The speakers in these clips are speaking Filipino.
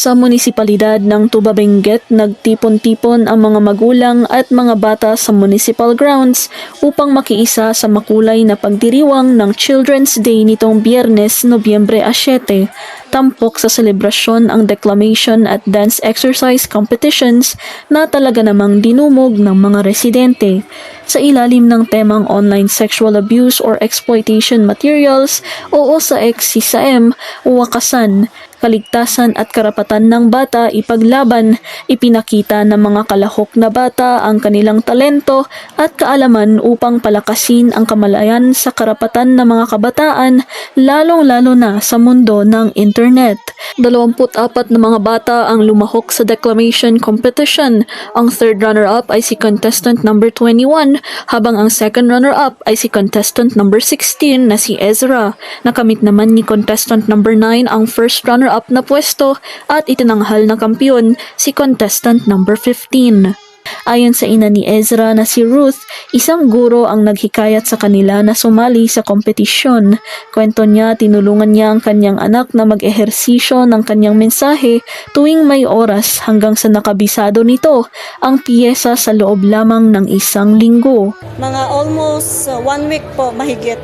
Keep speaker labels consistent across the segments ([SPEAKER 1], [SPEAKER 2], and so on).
[SPEAKER 1] Sa munisipalidad ng Tuba Benguet, nagtipon-tipon ang mga magulang at mga bata sa municipal grounds upang makiisa sa makulay na pagdiriwang ng Children's Day nitong Biyernes, Nobyembre 7. Tampok sa selebrasyon ang declamation at dance exercise competitions na talaga namang dinumog ng mga residente. Sa ilalim ng temang online sexual abuse or exploitation materials o sa XCSM, wakasan, kaligtasan at karapatan ng bata ipaglaban, ipinakita ng mga kalahok na bata ang kanilang talento at kaalaman upang palakasin ang kamalayan sa karapatan ng mga kabataan, lalong-lalo na sa mundo ng internet. 24 na mga bata ang lumahok sa declamation competition. Ang third runner-up ay si contestant number 21, habang ang second runner-up ay si contestant number 16 na si Ezra. Nakamit naman ni contestant number 9 ang first runner-up na pwesto at itinanghal na kampiyon si contestant number 15. Ayon sa ina ni Ezra na si Ruth, isang guro ang naghikayat sa kanila na sumali sa kompetisyon. Kwento niya, tinulungan niya ang kanyang anak na mag-ehersisyo ng kanyang mensahe tuwing may oras hanggang sa nakabisado nito ang piyesa sa loob lamang ng isang linggo.
[SPEAKER 2] Mga almost uh, one week po mahigit.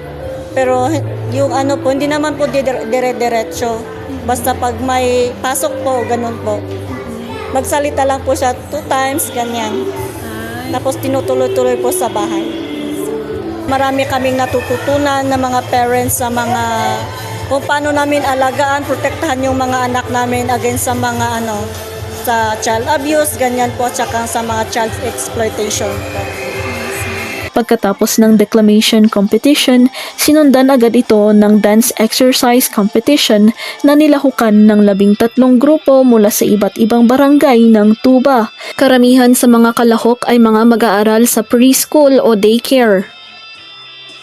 [SPEAKER 2] Pero yung ano po, hindi naman po dire- dire-diretso. Basta pag may pasok po, ganun po. Magsalita lang po siya two times, ganyan. Tapos tinutuloy-tuloy po sa bahay. Marami kaming natututunan ng mga parents sa mga kung paano namin alagaan, protektahan yung mga anak namin against sa mga ano sa child abuse, ganyan po, tsaka sa mga child exploitation po.
[SPEAKER 1] Pagkatapos ng declamation competition, sinundan agad ito ng dance exercise competition na nilahukan ng labing tatlong grupo mula sa iba't ibang barangay ng Tuba. Karamihan sa mga kalahok ay mga mag-aaral sa preschool o daycare.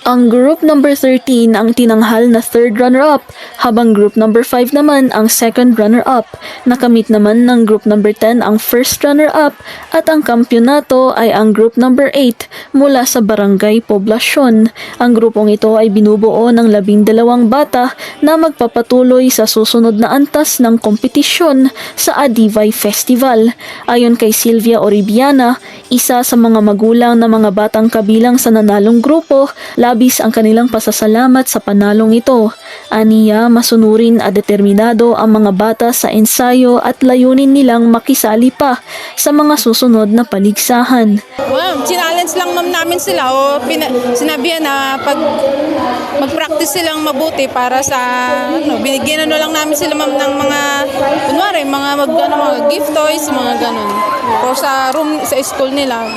[SPEAKER 1] Ang group number 13 ang tinanghal na third runner-up, habang group number 5 naman ang second runner-up. Nakamit naman ng group number 10 ang first runner-up at ang kampyonato ay ang group number 8 mula sa barangay Poblasyon. Ang grupong ito ay binubuo ng labing dalawang bata na magpapatuloy sa susunod na antas ng kompetisyon sa Adivay Festival. Ayon kay Sylvia Oribiana, isa sa mga magulang na mga batang kabilang sa nanalong grupo, labis ang kanilang pasasalamat sa panalong ito. Aniya, masunurin at determinado ang mga bata sa ensayo at layunin nilang makisali pa sa mga susunod na paligsahan.
[SPEAKER 3] Ma'am, challenge lang ma'am namin sila o sinabihan na pag mag-practice silang mabuti para sa ano, binigyan ano lang namin sila ma'am ng mga kunwari mga mag ano, mga gift toys, mga ganun. O sa room sa school nila.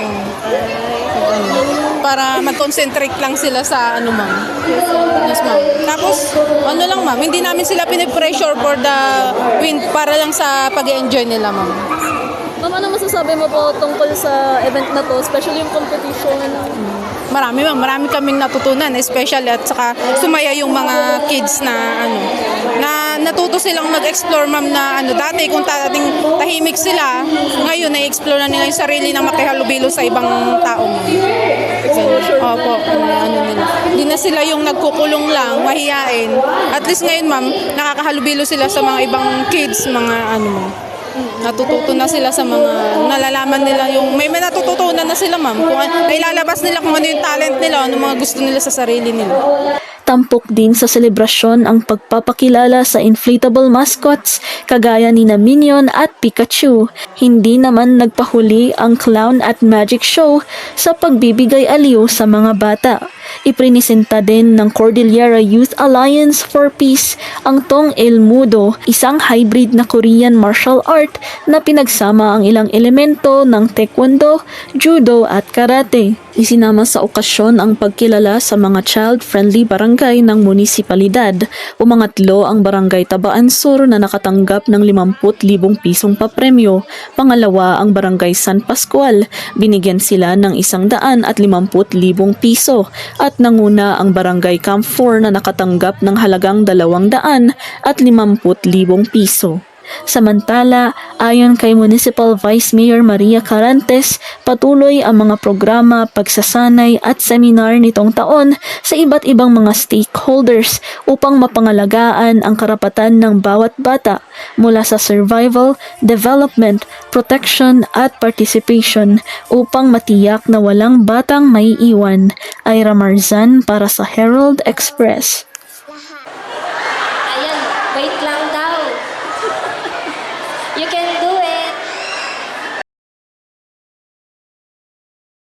[SPEAKER 3] para mag-concentrate lang sila sa ano ma'am. Yes ma'am. Tapos ano lang ma'am, hindi namin sila pinipressure for the win para lang sa pag-enjoy nila ma'am.
[SPEAKER 1] Ma'am, ano masasabi mo po tungkol sa event na to, especially yung competition?
[SPEAKER 3] Marami ma'am, marami kaming natutunan, especially at saka sumaya yung mga kids na ano, na natuto silang mag-explore ma'am na ano, dati kung dating tahimik sila, ngayon na-explore na nila yung sarili na makihalubilo sa ibang tao ma'am. Ganun. Opo, ano nila. Hindi na sila yung nagkukulong lang, mahiyain. At least ngayon ma'am, nakakahalubilo sila sa mga ibang kids, mga ano ma'am. Natututo na sila sa mga nalalaman nila yung may, may natututunan na sila ma'am kung an- nailalabas nila kung ano yung talent nila ano mga gusto nila sa sarili nila
[SPEAKER 1] Tampok din sa selebrasyon ang pagpapakilala sa inflatable mascots kagaya ni na Minion at Pikachu. Hindi naman nagpahuli ang clown at magic show sa pagbibigay aliw sa mga bata. Iprinisenta din ng Cordillera Youth Alliance for Peace ang Tong El Mudo, isang hybrid na Korean martial art na pinagsama ang ilang elemento ng taekwondo, judo at karate. Isinama sa okasyon ang pagkilala sa mga child-friendly barangay ng munisipalidad. Umangatlo ang barangay Tabaan Sur na nakatanggap ng 50,000 pisong papremyo. Pangalawa ang barangay San Pascual. Binigyan sila ng 100 at 50,000 piso. At nanguna ang barangay Camp 4 na nakatanggap ng halagang 200 at 50,000 piso. Samantala, ayon kay Municipal Vice Mayor Maria Carantes, patuloy ang mga programa, pagsasanay at seminar nitong taon sa iba't ibang mga stakeholders upang mapangalagaan ang karapatan ng bawat bata mula sa survival, development, protection at participation upang matiyak na walang batang may iwan. Ira Marzan para sa Herald Express.
[SPEAKER 4] Ayan, wait lang. You can do